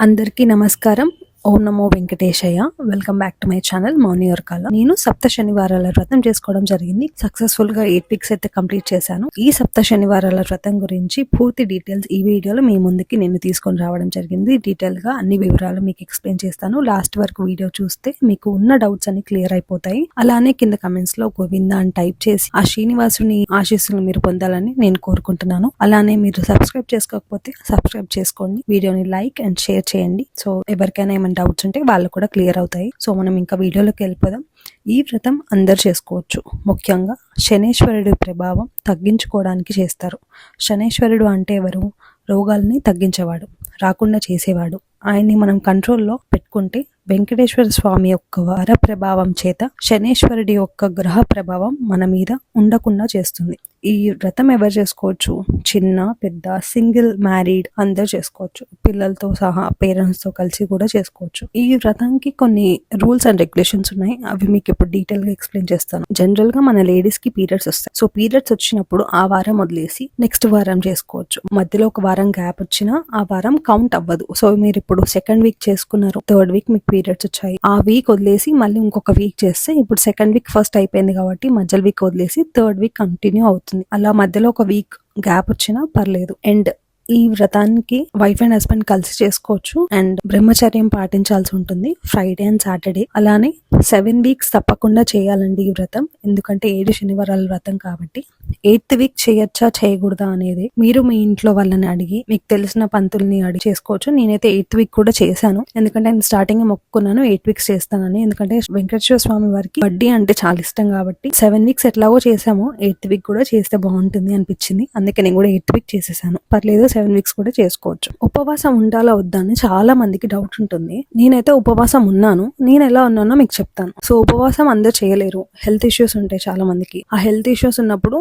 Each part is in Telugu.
అందరికీ నమస్కారం. ఓం నమో Venkateshayya. Welcome back to my channel మౌనియర్ కాల నేను సప్త శనివారాల వ్రతం చేసుకోవడం జరిగింది. సక్సెస్ఫుల్గా ఎయిట్ వీక్స్ అయితే కంప్లీట్ చేశాను. ఈ సప్త శనివారాల వ్రతం గురించి పూర్తి డీటెయిల్స్ ఈ వీడియోలో మీ ముందుకి నేను తీసుకొని రావడం జరిగింది. డీటెయిల్గా అన్ని వివరాలు మీకు ఎక్స్ప్లెయిన్ చేస్తాను. లాస్ట్ వరకు వీడియో చూస్తే మీకు ఉన్న డౌట్స్ అన్ని క్లియర్ అయిపోతాయి. అలానే కింద కమెంట్స్లో గోవింద అని టైప్ చేసి ఆ శ్రీనివాసుని ఆశీస్సులు మీరు పొందాలని నేను కోరుకుంటున్నాను. అలానే మీరు సబ్స్క్రైబ్ చేసుకోకపోతే సబ్స్క్రైబ్ చేసుకోండి. వీడియోని లైక్ అండ్ షేర్ చేయండి. సో ఎవరికైనా ఏమైనా డౌట్స్ ఉంటే వాళ్ళు కూడా క్లియర్ అవుతాయి. సో మనం ఇంకా వీడియోలోకి వెళ్ళిపోదాం. ఈ వ్రతం అందరు చేసుకోవచ్చు. ముఖ్యంగా శనేశ్వరుడి ప్రభావం తగ్గించుకోవడానికి చేస్తారు. శనేశ్వరుడు అంటే ఎవరు? రోగాల్ని తగ్గించేవాడు రాకుండా చేసేవాడు. ఆయన్ని మనం కంట్రోల్లో పెట్టుకుంటే వెంకటేశ్వర స్వామి యొక్క వర ప్రభావం చేత శనేశ్వరుడి యొక్క గ్రహ ప్రభావం మన మీద ఉండకుండా చేస్తుంది. ఈ వ్రతం ఎవరు చేసుకోవచ్చు? చిన్న పెద్ద సింగిల్ మ్యారీడ్ అందరు చేసుకోవచ్చు. పిల్లలతో సహా పేరెంట్స్తో కలిసి కూడా చేసుకోవచ్చు. ఈ వ్రతానికి కొన్ని రూల్స్ అండ్ రెగ్యులేషన్స్ ఉన్నాయి. అవి మీకు ఇప్పుడు డీటెయిల్గా ఎక్స్ప్లెయిన్ చేస్తాను. జనరల్గా మన లేడీస్కి పీరియడ్స్ వస్తాయి. సో పీరియడ్స్ వచ్చినప్పుడు ఆ వారం వదిలేసి నెక్స్ట్ వారం చేసుకోవచ్చు. మధ్యలో ఒక వారం గ్యాప్ వచ్చినా ఆ వారం కౌంట్ అవ్వదు. సో మీరు ఇప్పుడు సెకండ్ వీక్ చేసుకున్నారు. థర్డ్ వీక్ మీకు పీరియడ్స్ వచ్చాయి. ఆ వీక్ వదిలేసి మళ్ళీ ఇంకొక వీక్ చేస్తే ఇప్పుడు సెకండ్ వీక్ ఫస్ట్ అయిపోయింది కాబట్టి మధ్యలో వీక్ వదిలేసి థర్డ్ వీక్ కంటిన్యూ అవుతుంది. అలా మధ్యలో ఒక వీక్ గ్యాప్ వచ్చినా పర్లేదు. అండ్ ఈ వ్రతానికి వైఫ్ అండ్ హస్బెండ్ కలిసి చేసుకోవచ్చు. అండ్ బ్రహ్మచర్యం పాటించాల్సి ఉంటుంది. ఫ్రైడే అండ్ సాటర్డే అలానే సెవెన్ వీక్స్ తప్పకుండా చేయాలండి ఈ వ్రతం. ఎందుకంటే ఏడు శనివారాల వ్రతం కాబట్టి. ఎయిత్ వీక్ చేయొచ్చా చేయకూడదా అనేది మీరు మీ ఇంట్లో వాళ్ళని అడిగి మీకు తెలిసిన పంతుల్ని అడిగి చేసుకోవచ్చు. నేనైతే ఎయిత్ వీక్ కూడా చేశాను. ఎందుకంటే నేను స్టార్టింగ్ మొక్కుకున్నాను ఎయిట్ వీక్స్ చేస్తానని. ఎందుకంటే వెంకటేశ్వర స్వామి వారికి వడ్డీ అంటే చాలా ఇష్టం కాబట్టి సెవెన్ వీక్స్ ఎట్లాగో చేసాము ఎయిత్ వీక్ కూడా చేస్తే బాగుంటుంది అనిపించింది. అందుకే నేను కూడా ఎయిత్ వీక్ చేసేసాను. పర్లేదు సెవెన్ వీక్స్ కూడా చేసుకోవచ్చు. ఉపవాసం ఉండాలా వద్దా అని చాలా మందికి డౌట్ ఉంటుంది. నేనైతే ఉపవాసం ఉన్నాను. నేను ఎలా ఉన్నానో మీకు చెప్తాను. సో ఉపవాసం అందరు చేయలేరు. హెల్త్ ఇష్యూస్ ఉంటాయి చాలా మందికి. ఆ హెల్త్ ఇష్యూస్ ఉన్నప్పుడు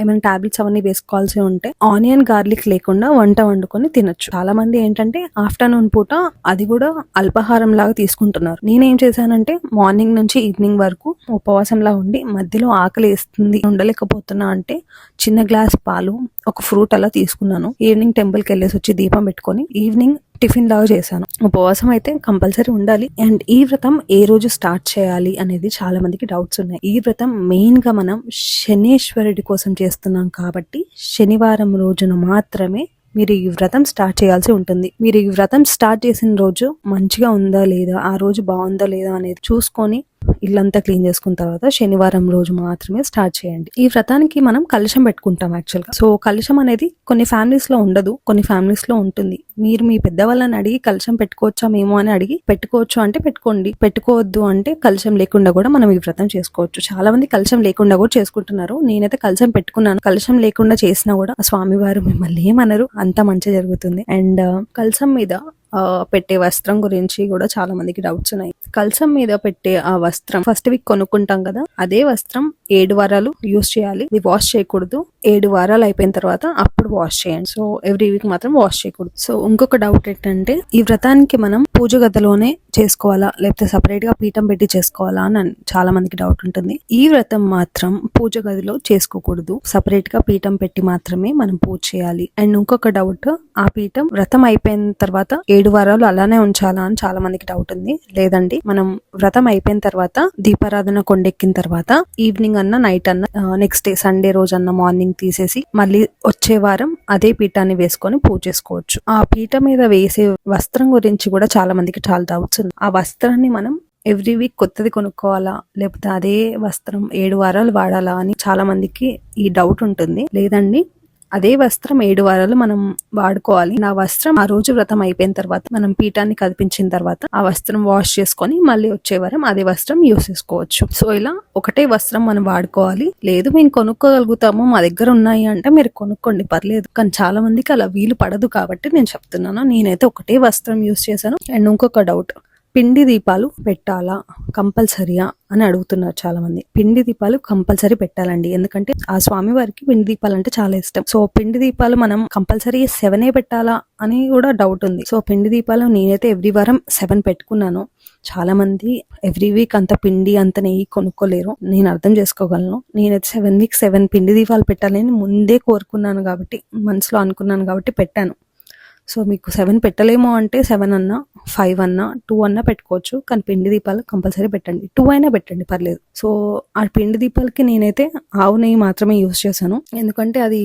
ఏమైనా టాబ్లెట్స్ అవన్నీ వేసుకోవాల్సి ఉంటే ఆనియన్ గార్లిక్ లేకుండా వంట వండుకొని తినొచ్చు. చాలా మంది ఏంటంటే ఆఫ్టర్నూన్ పూట అది కూడా అల్పాహారం లాగా తీసుకుంటున్నారు. నేనేం చేశానంటే మార్నింగ్ నుంచి ఈవినింగ్ వరకు ఉపవాసంలా ఉండి మధ్యలో ఆకలి వేస్తుంది ఉండలేకపోతున్నా అంటే చిన్న గ్లాస్ పాలు ఒక ఫ్రూట్ అలా తీసుకున్నాను. ఈవినింగ్ టెంపుల్కి వెళ్ళేసి వచ్చి దీపం పెట్టుకొని ఈవినింగ్ టిఫిన్ లాగా చేశాను. ఉపవాసం అయితే కంపల్సరీ ఉండాలి. అండ్ ఈ వ్రతం ఏ రోజు స్టార్ట్ చేయాలి అనేది చాలా మందికి డౌట్స్ ఉన్నాయి. ఈ వ్రతం మెయిన్గా మనం శనేశ్వరుడి కోసం చేస్తున్నాం కాబట్టి శనివారం రోజున మాత్రమే మీరు ఈ వ్రతం స్టార్ట్ చేయాల్సి ఉంటుంది. మీరు ఈ వ్రతం స్టార్ట్ చేసిన రోజు మంచిగా ఉందా లేదా ఆ రోజు బాగుందా లేదా అనేది చూసుకొని ఇల్లంతా క్లీన్ చేసుకున్న తర్వాత శనివారం రోజు మాత్రమే స్టార్ట్ చేయండి. ఈ వ్రతానికి మనం కలుషం పెట్టుకుంటాం యాక్చువల్గా సో కలుషం అనేది కొన్ని ఫ్యామిలీస్లో ఉండదు కొన్ని ఫ్యామిలీస్లో ఉంటుంది. మీరు మీ పెద్దవాళ్ళని అడిగి కలుషం పెట్టుకోవచ్చా మేము అని అడిగి పెట్టుకోవచ్చు అంటే పెట్టుకోండి. పెట్టుకోవద్దు అంటే కలుషం లేకుండా కూడా మనం ఈ వ్రతం చేసుకోవచ్చు. చాలా మంది కలుషం లేకుండా కూడా చేసుకుంటున్నారు. నేనైతే కలుషం పెట్టుకున్నాను. కలుషం లేకుండా చేసినా కూడా స్వామివారు మిమ్మల్ని ఏమనరు. అంత మంచి జరుగుతుంది. అండ్ కలుషం మీద ఆ, పెట్టే వస్త్రం గురించి కూడా చాలా మందికి డౌట్స్ ఉన్నాయి. కలసం మీద పెట్టే ఆ వస్త్రం ఫస్ట్ వీక్ కొనుక్కుంటాం కదా అదే వస్త్రం ఏడు వారాలు యూస్ చేయాలి. ఇది వాష్ చేయకూడదు. ఏడు వారాలు అయిపోయిన తర్వాత అప్పుడు వాష్ చేయండి. సో ఎవ్రీ వీక్ మాత్రం వాష్ చేయకూడదు. సో ఇంకొక డౌట్ ఏంటంటే ఈ వ్రతానికి మనం పూజ గదిలోనే చేసుకోవాలా? లేకపోతే సపరేట్గా పీఠం పెట్టి చేసుకోవాలా? అని చాలా మందికి డౌట్ ఉంటుంది. ఈ వ్రతం మాత్రం పూజ గదిలో చేసుకోకూడదు. సపరేట్గా పీఠం పెట్టి మాత్రమే మనం పూజ చేయాలి. అండ్ ఇంకొక డౌట్ ఆ పీఠం వ్రతం అయిపోయిన తర్వాత ఏడు వారాలు అలానే ఉంచాలా? అని చాలా మందికి డౌట్ ఉంది. లేదండి మనం వ్రతం అయిపోయిన తర్వాత దీపారాధన కొండెక్కిన తర్వాత ఈవినింగ్ అన్న నైట్ అన్న నెక్స్ట్ డే సండే రోజు అన్న మార్నింగ్ తీసేసి మళ్ళీ వచ్చే వారం అదే పీఠాన్ని వేసుకొని పూజ చేసుకోవచ్చు. ఆ పీఠ మీద వేసే వస్త్రం గురించి కూడా చాలా మందికి చాలా డౌట్స్ ఉంది. ఆ వస్త్రాన్ని మనం ఎవ్రీ వీక్ కొత్తది కొనుక్కోవాలా? లేకపోతే అదే వస్త్రం ఏడు వారాలు వాడాలా అని చాలా మందికి ఈ డౌట్ ఉంటుంది. లేదండి అదే వస్త్రం ఏడు వారాలు మనం వాడుకోవాలి. ఆ వస్త్రం ఆ రోజు వ్రతం అయిపోయిన తర్వాత మనం పీఠాన్ని కదిపించిన తర్వాత ఆ వస్త్రం వాష్ చేసుకొని మళ్ళీ వచ్చే వారం అదే వస్త్రం యూస్ చేసుకోవచ్చు. సో ఇలా ఒకటే వస్త్రం మనం వాడుకోవాలి. లేదు మేము కొనుక్కోగలుగుతాము. మా దగ్గర ఉన్నాయి అంటే మీరు కొనుక్కోండి. పర్లేదు. కానీ చాలా మందికి అలా వీలు పడదు కాబట్టి నేను చెప్తున్నాను. నేనైతే ఒకటే వస్త్రం యూస్ చేశాను. అండ్ ఇంకొక డౌట్ పిండి దీపాలు పెట్టాలా కంపల్సరీయా అని అడుగుతున్నారు చాలా మంది పిండి దీపాలు కంపల్సరీ పెట్టాలండి. ఎందుకంటే ఆ స్వామి వారికి పిండి దీపాలు అంటే చాలా ఇష్టం. సో పిండి దీపాలు మనం కంపల్సరీ సెవెనే పెట్టాలా అని కూడా డౌట్ ఉంది. సో పిండి దీపాలు నేనైతే ఎవ్రీ వారం సెవెన్ పెట్టుకున్నాను. చాలా మంది ఎవ్రీ వీక్ అంత పిండి అంత నెయ్యి కొనుక్కోలేరు. నేను అర్థం చేసుకోగలను. నేనైతే సెవెన్ వీక్ సెవెన్ పిండి దీపాలు పెట్టాలని ముందే కోరుకున్నాను కాబట్టి మనసులో అనుకున్నాను కాబట్టి పెట్టాను. సో మీకు సెవెన్ పెట్టలేము అంటే సెవెన్ అన్నా ఫైవ్ అన్నా టూ అన్నా పెట్టుకోవచ్చు. కానీ పిండి దీపాలు కంపల్సరీ పెట్టండి. టూ అయినా పెట్టండి పర్లేదు. సో ఆ పిండి దీపాలకి నేనైతే ఆవు నెయ్యి మాత్రమే యూస్ చేశాను. ఎందుకంటే అది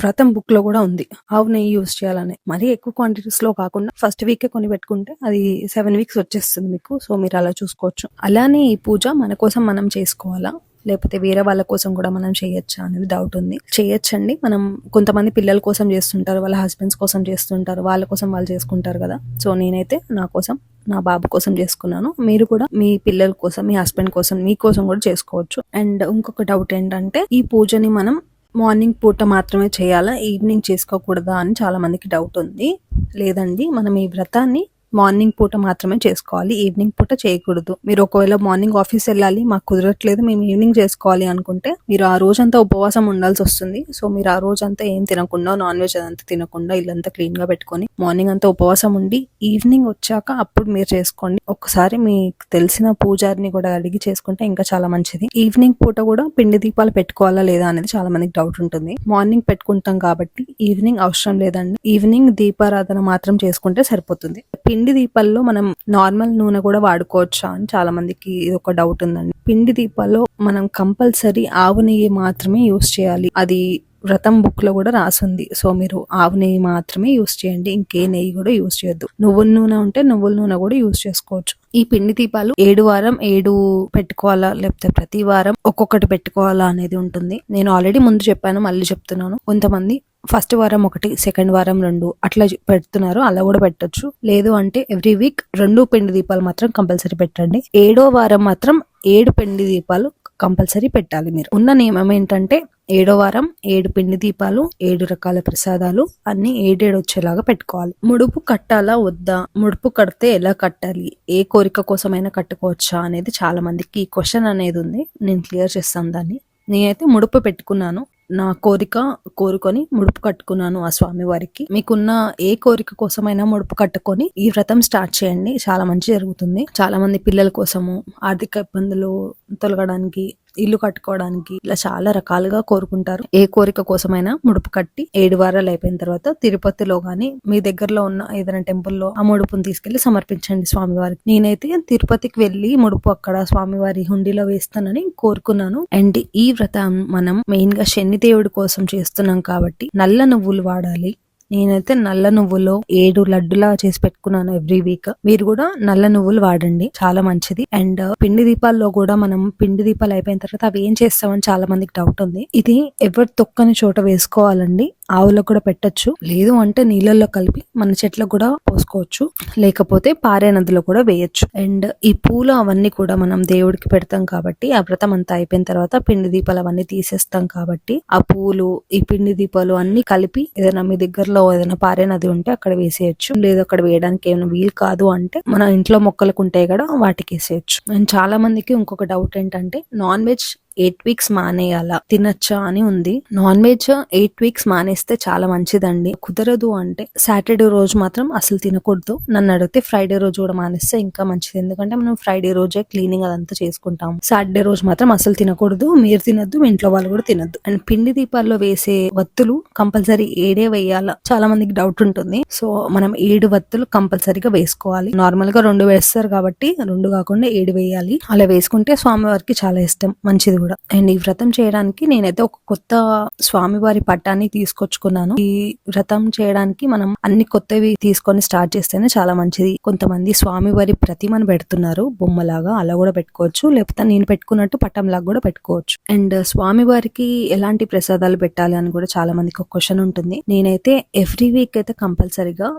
వ్రతం బుక్లో కూడా ఉంది. ఆవు నెయ్యి యూస్ చేయాలని. మరీ ఎక్కువ క్వాంటిటీస్లో కాకుండా ఫస్ట్ వీక్ కొని పెట్టుకుంటే అది సెవెన్ వీక్స్ వచ్చేస్తుంది మీకు. సో మీరు అలా చూసుకోవచ్చు. అలానే ఈ పూజ మన కోసం మనం చేసుకోవాలా? లేకపోతే వేరే వాళ్ళ కోసం కూడా మనం చేయొచ్చా అనేది డౌట్ ఉంది. చేయొచ్చండి. మనం కొంతమంది పిల్లల కోసం చేస్తుంటారు వాళ్ళ హస్బెండ్స్ కోసం చేస్తుంటారు వాళ్ళ కోసం వాళ్ళు చేసుకుంటారు కదా. సో నేనైతే నా కోసం నా బాబు కోసం చేసుకున్నాను. మీరు కూడా మీ పిల్లల కోసం మీ హస్బెండ్ కోసం మీ కోసం కూడా చేసుకోవచ్చు. అండ్ ఇంకొక డౌట్ ఏంటంటే ఈ పూజని మనం మార్నింగ్ పూట మాత్రమే చేయాలా ఈవినింగ్ చేసుకోకూడదా అని చాలా మందికి డౌట్ ఉంది. లేదండి మనం ఈ వ్రతాన్ని మార్నింగ్ పూట మాత్రమే చేసుకోవాలి ఈవినింగ్ పూట చేయకూడదు. మీరు ఒకవేళ మార్నింగ్ ఆఫీస్ వెళ్ళాలి మాకు కుదరట్లేదు మేము ఈవినింగ్ చేసుకోవాలి అనుకుంటే మీరు ఆ రోజంతా ఉపవాసం ఉండాల్సి వస్తుంది. సో మీరు ఆ రోజంతా ఏం తినకుండా నాన్ వెజ్ అదంతా తినకుండా ఇల్లంతా క్లీన్గా పెట్టుకొని మార్నింగ్ అంతా ఉపవాసం ఉండి ఈవినింగ్ వచ్చాక అప్పుడు మీరు చేసుకోండి. ఒకసారి మీకు తెలిసిన పూజారిని కూడా అడిగి చేసుకుంటే ఇంకా చాలా మంచిది. ఈవినింగ్ పూట కూడా పిండి దీపాలు పెట్టుకోవాలా లేదా అనేది చాలా మందికి డౌట్ ఉంటుంది. మార్నింగ్ పెట్టుకుంటాం కాబట్టి ఈవినింగ్ అవసరం లేదండి. ఈవినింగ్ దీపారాధన మాత్రం చేసుకుంటే సరిపోతుంది. పిండి దీపాల్లో మనం నార్మల్ నూనె కూడా వాడుకోవచ్చా అని చాలా మందికి ఇది ఒక డౌట్ ఉందండి. పిండి దీపాల్లో మనం కంపల్సరీ ఆవు నెయ్యి మాత్రమే యూస్ చేయాలి. అది వ్రతం బుక్లో కూడా రాసుంది. సో మీరు ఆవు నెయ్యి మాత్రమే యూస్ చేయండి. ఇంకే నెయ్యి కూడా యూస్ చేయొద్దు. నువ్వుల నూనె ఉంటే నువ్వుల నూనె కూడా యూస్ చేసుకోవచ్చు. ఈ పిండి దీపాలు ఏడు వారం ఏడు పెట్టుకోవాలా? లేకపోతే ప్రతి వారం ఒక్కొక్కటి పెట్టుకోవాలా అనేది ఉంటుంది. నేను ఆల్రెడీ ముందు చెప్పాను మళ్ళీ చెప్తున్నాను. కొంతమంది ఫస్ట్ వారం ఒకటి సెకండ్ వారం రెండు అట్లా పెడుతున్నారు. అలా కూడా పెట్టొచ్చు. లేదు అంటే ఎవ్రీ వీక్ రెండు పిండి దీపాలు మాత్రం కంపల్సరీ పెట్టండి. ఏడో వారం మాత్రం ఏడు పిండి దీపాలు కంపల్సరీ పెట్టాలి మీరు. ఉన్న నియమం ఏంటంటే ఏడో వారం ఏడు పిండి దీపాలు ఏడు రకాల ప్రసాదాలు అన్ని ఏడేడు వచ్చేలాగా పెట్టుకోవాలి. ముడుపు కట్టాలా వద్దా? ముడుపు కడితే ఎలా కట్టాలి? ఏ కోరిక కోసమైనా కట్టుకోవచ్చా అనేది చాలా మందికి ఈ క్వశ్చన్ అనేది ఉంది. నేను క్లియర్ చేస్తాను దాన్ని. నేనైతే ముడుపు పెట్టుకున్నాను. నా కోరిక కోరుకొని ముడుపు కట్టుకున్నాను ఆ స్వామి వారికి. మీకున్న ఏ కోరిక కోసమైనా ముడుపు కట్టుకొని ఈ వ్రతం స్టార్ట్ చేయండి. చాలా మంచి జరుగుతుంది. చాలా మంది పిల్లల కోసము ఆర్థిక ఇబ్బందులు తొలగడానికి ఇల్లు కట్టుకోవడానికి ఇలా చాలా రకాలుగా కోరుకుంటారు. ఏ కోరిక కోసమైనా ముడుపు కట్టి ఏడు వారాలు అయిపోయిన తర్వాత తిరుపతిలో గానీ మీ దగ్గరలో ఉన్న ఏదైనా టెంపుల్లో ఆ ముడుపుని తీసుకెళ్ళి సమర్పించండి స్వామివారికి. నేనైతే తిరుపతికి వెళ్ళి ముడుపు అక్కడ స్వామివారి హుండీలో వేస్తానని కోరుకున్నాను. అండ్ ఈ వ్రతం మనం మెయిన్గా శని దేవుడి కోసం చేస్తున్నాం కాబట్టి నల్ల నువ్వులు వాడాలి. నేనైతే నల్ల నువ్వులో ఏడు లడ్డులా చేసి పెట్టుకున్నాను ఎవ్రీ వీక్ మీరు కూడా నల్ల నువ్వులు వాడండి. చాలా మంచిది. అండ్ uh, పిండి దీపాల్లో కూడా మనం పిండి దీపాలు అయిపోయిన తర్వాత అవి ఏం చేస్తామని చాలా మందికి డౌట్ ఉంది. ఇది ఎవరు తొక్కని చోట వేసుకోవాలండి ఆవులకు కూడా పెట్టొచ్చు. లేదు అంటే నీళ్ళల్లో కలిపి మన చెట్లకు కూడా పోసుకోవచ్చు. లేకపోతే పారే నదిలో కూడా వేయచ్చు. అండ్ ఈ పూలు అవన్నీ కూడా మనం దేవుడికి పెడతాం కాబట్టి ఆ వ్రతం అంతా అయిపోయిన తర్వాత పిండి దీపాలు అవన్నీ తీసేస్తాం కాబట్టి ఆ పూలు ఈ పిండి దీపాలు అన్ని కలిపి ఏదైనా మీ దగ్గరలో ఏదైనా పారే నది ఉంటే అక్కడ వేసేయచ్చు. లేదు అక్కడ వేయడానికి ఏమైనా వీలు కాదు అంటే మన ఇంట్లో మొక్కలకు ఉంటాయి కదా వాటికి వేసేయచ్చు. అండ్ చాలా మందికి ఇంకొక డౌట్ ఏంటంటే నాన్ వెజ్ ఎయిట్ వీక్స్ మానేయాలా? తినచ్చా అని ఉంది. నాన్ వెజ్ ఎయిట్ వీక్స్ మానేస్తే చాలా మంచిదండి. కుదరదు అంటే సాటర్డే రోజు మాత్రం అసలు తినకూడదు. నన్ను అడిగితే ఫ్రైడే రోజు కూడా మానేస్తే ఇంకా మంచిది. ఎందుకంటే మనం ఫ్రైడే రోజే క్లీనింగ్ అదంతా చేసుకుంటాం. సాటర్డే రోజు మాత్రం అసలు తినకూడదు. మీరు తినద్దు మీ ఇంట్లో వాళ్ళు కూడా తినద్దు. అండ్ పిండి దీపాల్లో వేసే వత్తులు కంపల్సరీ ఏడే వేయాలా? చాలా మందికి డౌట్ ఉంటుంది. సో మనం ఏడు వత్తులు కంపల్సరీగా వేసుకోవాలి. నార్మల్గా రెండు వేస్తారు కాబట్టి రెండు కాకుండా ఏడు వేయాలి. అలా వేసుకుంటే స్వామివారికి చాలా ఇష్టం. మంచిది కూడా. అండ్ ఈ వ్రతం చేయడానికి నేనైతే ఒక కొత్త స్వామివారి పట్టాన్ని తీసుకొచ్చుకున్నాను. ఈ వ్రతం చేయడానికి మనం అన్ని కొత్తవి తీసుకొని స్టార్ట్ చేస్తేనే చాలా మంచిది. కొంతమంది స్వామివారి ప్రతిమను పెడుతున్నారు. బొమ్మలాగా అలా కూడా పెట్టుకోవచ్చు. లేకపోతే నేను పెట్టుకున్నట్టు పట్టంలాగా కూడా పెట్టుకోవచ్చు. అండ్ స్వామివారికి ఎలాంటి ప్రసాదాలు పెట్టాలి అని కూడా చాలా మందికి ఒక క్వశ్చన్ ఉంటుంది. నేనైతే ఎవ్రీ వీక్ అయితే కంపల్సరీగా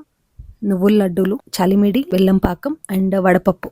నువ్వుల లడ్డూలు చలిమిడి బెల్లం పాకం అండ్ వడపప్పు.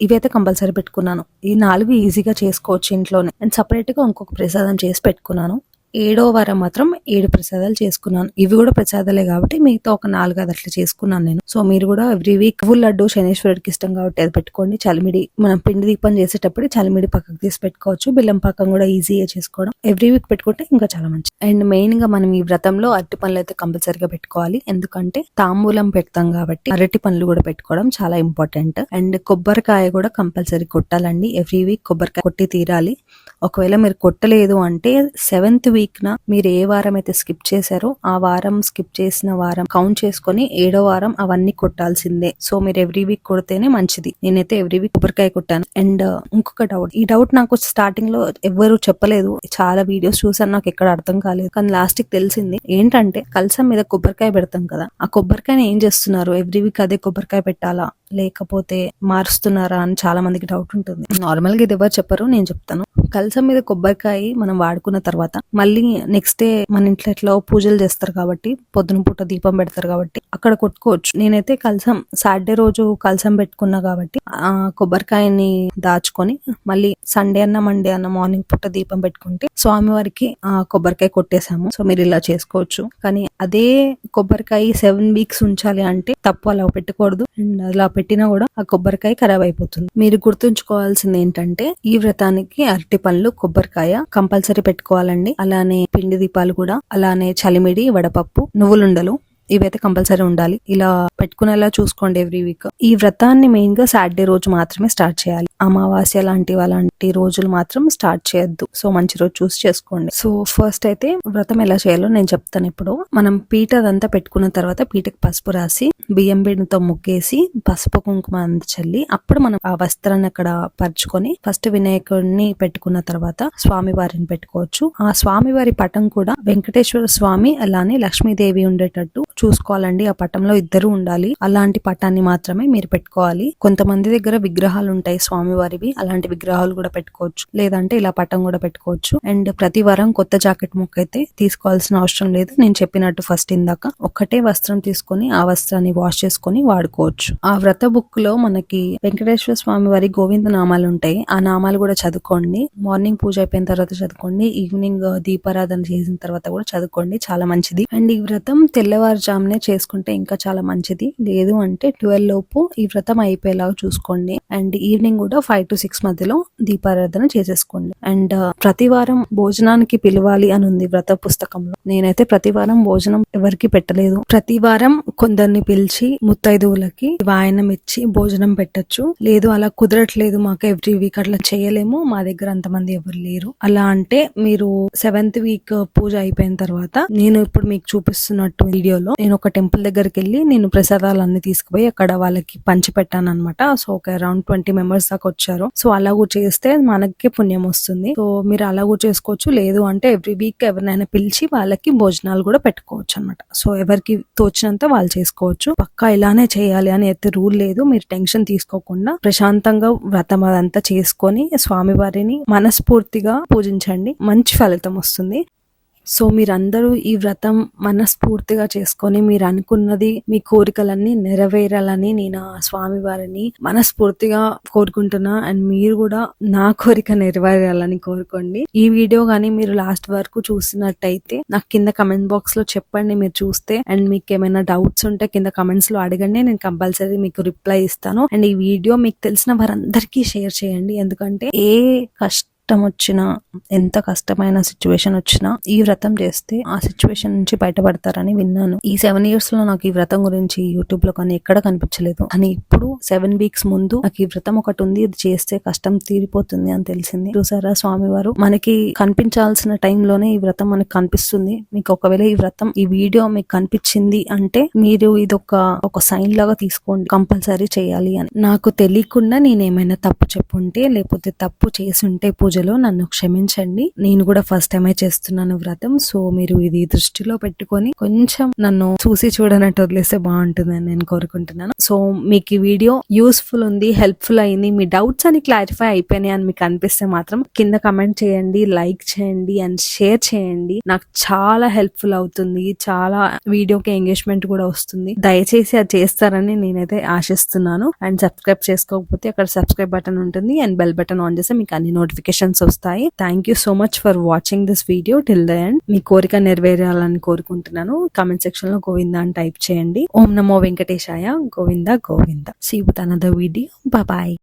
ఇవైతే కంపల్సరీ పెట్టుకున్నాను. ఈ నాలుగు ఈజీగా చేసుకోవచ్చు ఇంట్లోనే. అండ్ సపరేట్గా ఇంకొక ప్రసాదం చేసి పెట్టుకున్నాను. ఏడో వారం మాత్రం ఏడు ప్రసాదాలు చేసుకున్నాను. ఇవి కూడా ప్రసాదాలే కాబట్టి మిగతా ఒక నాలుగు అట్లా చేసుకున్నాను నేను. సో మీరు కూడా ఎవ్రీ వీక్ ఫుల్ లడ్డు శనేశ్వరుడికి ఇష్టం కాబట్టి అది పెట్టుకోండి. చలిమిడి మనం పిండి దీపం చేసేటప్పుడు చలిమిడి పక్కకు తీసి పెట్టుకోవచ్చు. బెల్లం పాకం కూడా ఈజీగా చేసుకోవడం. ఎవ్రీ వీక్ పెట్టుకుంటే ఇంకా చాలా మంచిది. అండ్ మెయిన్గా మనం ఈ వ్రతంలో అరటి పనులు అయితే కంపల్సరీగా పెట్టుకోవాలి. ఎందుకంటే తాంబూలం పెడతాం కాబట్టి అరటి పనులు కూడా పెట్టుకోవడం చాలా ఇంపార్టెంట్ అండ్ కొబ్బరికాయ కూడా కంపల్సరీ కొట్టాలండి. ఎవ్రీ వీక్ కొబ్బరికాయ కొట్టి తీరాలి. ఒకవేళ మీరు కొట్టలేదు అంటే సెవెంత్ వీక్ వీక్ న మీరు ఏ వారం అయితే స్కిప్ చేశారో ఆ వారం స్కిప్ చేసిన వారం కౌంట్ చేసుకొని ఏడో వారం అవన్నీ కొట్టాల్సిందే. సో మీరు ఎవ్రీ వీక్ కొడితేనే మంచిది. నేనైతే ఎవ్రీ వీక్ కొబ్బరికాయ కొట్టాను. అండ్ ఇంకొక డౌట్ ఈ డౌట్ నాకు స్టార్టింగ్లో ఎవ్వరు చెప్పలేదు. చాలా వీడియోస్ చూసాను నాకు ఎక్కడ అర్థం కాలేదు. కానీ లాస్ట్కి తెలిసింది ఏంటంటే కలసం మీద కొబ్బరికాయ పెడతాం కదా. ఆ కొబ్బరికాయని ఏం చేస్తున్నారు? ఎవ్రీ వీక్ అదే కొబ్బరికాయ పెట్టాలా? లేకపోతే మారుస్తున్నారా అని చాలా మందికి డౌట్ ఉంటుంది. నార్మల్గా ఇది ఎవరు చెప్పరు. నేను చెప్తాను. కలసం మీద కొబ్బరికాయ మనం వాడుకున్న తర్వాత మళ్ళీ మళ్ళీ నెక్స్ట్ డే మన ఇంట్లో ఎట్లా పూజలు చేస్తారు కాబట్టి పొద్దున పూట దీపం పెడతారు కాబట్టి అక్కడ కొట్టుకోవచ్చు. నేనైతే కలసం సాటర్డే రోజు కలసం పెట్టుకున్నా కాబట్టి ఆ కొబ్బరికాయని దాచుకొని మళ్ళీ సండే అన్న మండే అన్న మార్నింగ్ పూట దీపం పెట్టుకుంటే స్వామివారికి ఆ కొబ్బరికాయ కొట్టేశాము. సో మీరు ఇలా చేసుకోవచ్చు. కానీ అదే కొబ్బరికాయ సెవెన్ వీక్స్ ఉంచాలి అంటే తప్పు అలా పెట్టకూడదు. అండ్ అలా పెట్టినా కూడా ఆ కొబ్బరికాయ ఖరాబ్ అయిపోతుంది. మీరు గుర్తుంచుకోవాల్సింది ఏంటంటే ఈ వ్రతానికి అరటి పండ్లు కొబ్బరికాయ కంపల్సరీ పెట్టుకోవాలండి. అలానే పిండి దీపాలు కూడా అలానే చలిమిడి వడపప్పు నువ్వులుండలు ఇవైతే కంపల్సరీ ఉండాలి. ఇలా పెట్టుకునేలా చూసుకోండి ఎవ్రీ వీక్. ఈ వ్రతాన్ని మెయిన్గా సాటర్డే రోజు మాత్రమే స్టార్ట్ చేయాలి. అమావాస్య లాంటి అలాంటి రోజులు మాత్రం స్టార్ట్ చేయొద్దు. సో మంచి రోజు చూసి చేసుకోండి. సో ఫస్ట్ అయితే వ్రతం ఎలా చేయాలో నేను చెప్తాను ఇప్పుడు. మనం పీట అదంతా పెట్టుకున్న తర్వాత పీటకి పసుపు రాసి బియ్యం బిడ్డతో ముగ్గేసి పసుపు కుంకుమ అంత చల్లి అప్పుడు మనం ఆ వస్త్రాన్ని అక్కడ పరుచుకొని ఫస్ట్ వినాయకుడిని పెట్టుకున్న తర్వాత స్వామి వారిని పెట్టుకోవచ్చు. ఆ స్వామి వారి పటం కూడా వెంకటేశ్వర స్వామి అలానే లక్ష్మీదేవి ఉండేటట్టు చూసుకోవాలండి. ఆ పటంలో ఇద్దరు ఉండాలి. అలాంటి పటాన్ని మాత్రమే మీరు పెట్టుకోవాలి. కొంతమంది దగ్గర విగ్రహాలు ఉంటాయి స్వామి వారివి అలాంటి విగ్రహాలు కూడా పెట్టుకోవచ్చు. లేదంటే ఇలా పటం కూడా పెట్టుకోవచ్చు. అండ్ ప్రతి వారం కొత్త జాకెట్ ముక్క అయితే తీసుకోవాల్సిన అవసరం లేదు. నేను చెప్పినట్టు ఫస్ట్ ఇందాక ఒక్కటే వస్త్రం తీసుకొని ఆ వస్త్రాన్ని వాష్ చేసుకొని వాడుకోవచ్చు. ఆ వ్రత బుక్లో మనకి వెంకటేశ్వర స్వామి వారి గోవింద నామాలు ఉంటాయి ఆ నామాలు కూడా చదువుకోండి. మార్నింగ్ పూజ అయిపోయిన తర్వాత చదువుకోండి. ఈవినింగ్ దీపారాధన చేసిన తర్వాత కూడా చదువుకోండి. చాలా మంచిది. అండ్ ఈ వ్రతం తెల్లవారుజామునే చేసుకుంటే ఇంకా చాలా మంచిది. లేదు అంటే ట్వెల్వ్ లోపు ఈ వ్రతం అయిపోయేలాగా చూసుకోండి. అండ్ ఈవినింగ్ కూడా ఫైవ్ టు సిక్స్ మధ్యలో దీపారాధన చేసేసుకోండి. అండ్ uh, ప్రతి వారం భోజనానికి పిలవాలి అని ఉంది వ్రత పుస్తకంలో. నేనైతే ప్రతి వారం భోజనం ఎవరికి పెట్టలేదు. ప్రతి వారం కొందరిని పిలిచి ముత్తైదువులకి వాయనం ఇచ్చి భోజనం పెట్టచ్చు. లేదు అలా కుదరట్లేదు మాకు ఎవ్రీ వీక్ అట్లా చేయలేము. మా దగ్గర అంతమంది ఎవరు లేరు. అలా అంటే మీరు సెవెంత్ వీక్ పూజ అయిపోయిన తర్వాత నేను ఇప్పుడు మీకు చూపిస్తున్నట్టు వీడియోలో నేను ఒక టెంపుల్ దగ్గరికి వెళ్ళి నేను ప్రసాదాలు అన్ని తీసుకుపోయి అక్కడ వాళ్ళకి పంచి పెట్టాను అనమాట సో ఒక అరౌండ్ ట్వంటీ మెంబర్స్ దాకా వచ్చారు. సో అలాగూ చేస్తే మనకి పుణ్యం వస్తుంది. సో మీరు అలాగూ చేసుకోవచ్చు. లేదు అంటే ఎవ్రీ వీక్ ఎవరినైనా పిలిచి వాళ్ళకి భోజనాలు కూడా పెట్టుకోవచ్చు అనమాట సో ఎవరికి తోచినంత వాళ్ళు చేసుకోవచ్చు. పక్కా ఇలానే చేయాలి అని అయితే రూల్ లేదు. మీరు టెన్షన్ తీసుకోకుండా ప్రశాంతంగా వ్రతం అదంతా చేసుకొని స్వామివారిని మనస్ఫూర్తిగా పూజించండి. మంచి ఫలితం వస్తుంది. సో మీరందరూ ఈ వ్రతం మనస్ఫూర్తిగా చేసుకొని మీరు అనుకున్నది మీ కోరికలన్నీ నెరవేరాలని నేను ఆ స్వామి వారిని మనస్ఫూర్తిగా కోరుకుంటున్నా. అండ్ మీరు కూడా నా కోరిక నెరవేరాలని కోరుకోండి. ఈ వీడియో కానీ మీరు లాస్ట్ వరకు చూసినట్టయితే నాకు కింద కమెంట్ బాక్స్లో చెప్పండి మీరు చూస్తే. అండ్ మీకు ఏమైనా డౌట్స్ ఉంటే కింద కమెంట్స్లో అడగండి. నేను కంపల్సరీ మీకు రిప్లై ఇస్తాను. అండ్ ఈ వీడియో మీకు తెలిసిన వారందరికీ షేర్ చేయండి. ఎందుకంటే ఏ కష్టం కష్టం వచ్చినా ఎంత కష్టమైన సిచ్యువేషన్ వచ్చినా ఈ వ్రతం చేస్తే ఆ సిచ్యువేషన్ నుంచి బయటపడతారని విన్నాను. ఈ సెవెన్ ఇయర్స్లో నాకు ఈ వ్రతం గురించి యూట్యూబ్లో కానీ ఎక్కడ కనిపించలేదు. అని ఇప్పుడు సెవెన్ వీక్స్ ముందు నాకు ఈ వ్రతం ఒకటి ఉంది. ఇది చేస్తే కష్టం తీరిపోతుంది అని తెలిసింది. చూసారా స్వామివారు? మనకి కనిపించాల్సిన టైంలోనే ఈ వ్రతం మనకి కనిపిస్తుంది. మీకు ఒకవేళ ఈ వ్రతం ఈ వీడియో మీకు కనిపించింది అంటే మీరు ఇది ఒక ఒక సైన్ లాగా తీసుకోండి. కంపల్సరీ చేయాలి అని. నాకు తెలియకుండా నేను ఏమైనా తప్పు చెప్పుంటే లేకపోతే తప్పు చేసి ఉంటే మధ్యలో నన్ను క్షమించండి. నేను కూడా ఫస్ట్ టైమే చేస్తున్నాను వ్రతం. సో మీరు ఇది దృష్టిలో పెట్టుకొని కొంచెం నన్ను చూసి చూడనట్టు వదిలేస్తే బాగుంటుందని నేను కోరుకుంటున్నాను. సో మీకు ఈ వీడియో యూస్ఫుల్ ఉంది హెల్ప్ఫుల్ అయింది మీ డౌట్స్ అని క్లారిఫై అయిపోయినాయి అని మీకు అనిపిస్తే మాత్రం కింద కమెంట్ చేయండి లైక్ చేయండి అండ్ షేర్ చేయండి. నాకు చాలా హెల్ప్ఫుల్ అవుతుంది చాలా వీడియోకి ఎంగేజ్మెంట్ కూడా వస్తుంది. దయచేసి అది చేస్తారని నేనైతే ఆశిస్తున్నాను. అండ్ సబ్స్క్రైబ్ చేసుకోకపోతే అక్కడ సబ్స్క్రైబ్ బటన్ ఉంటుంది అండ్ బెల్ బటన్ ఆన్ చేస్తే మీకు అన్ని నోటిఫికేషన్ నోటిఫికేషన్స్ వస్తాయి. Thank you so much for watching this video till the end మీ కోరిక నెరవేరాలని కోరుకుంటున్నాను. కామెంట్ సెక్షన్లో గోవింద అని టైప్ చేయండి. ఓం నమో వెంకటేశాయ. Govinda Govinda. See with another video bye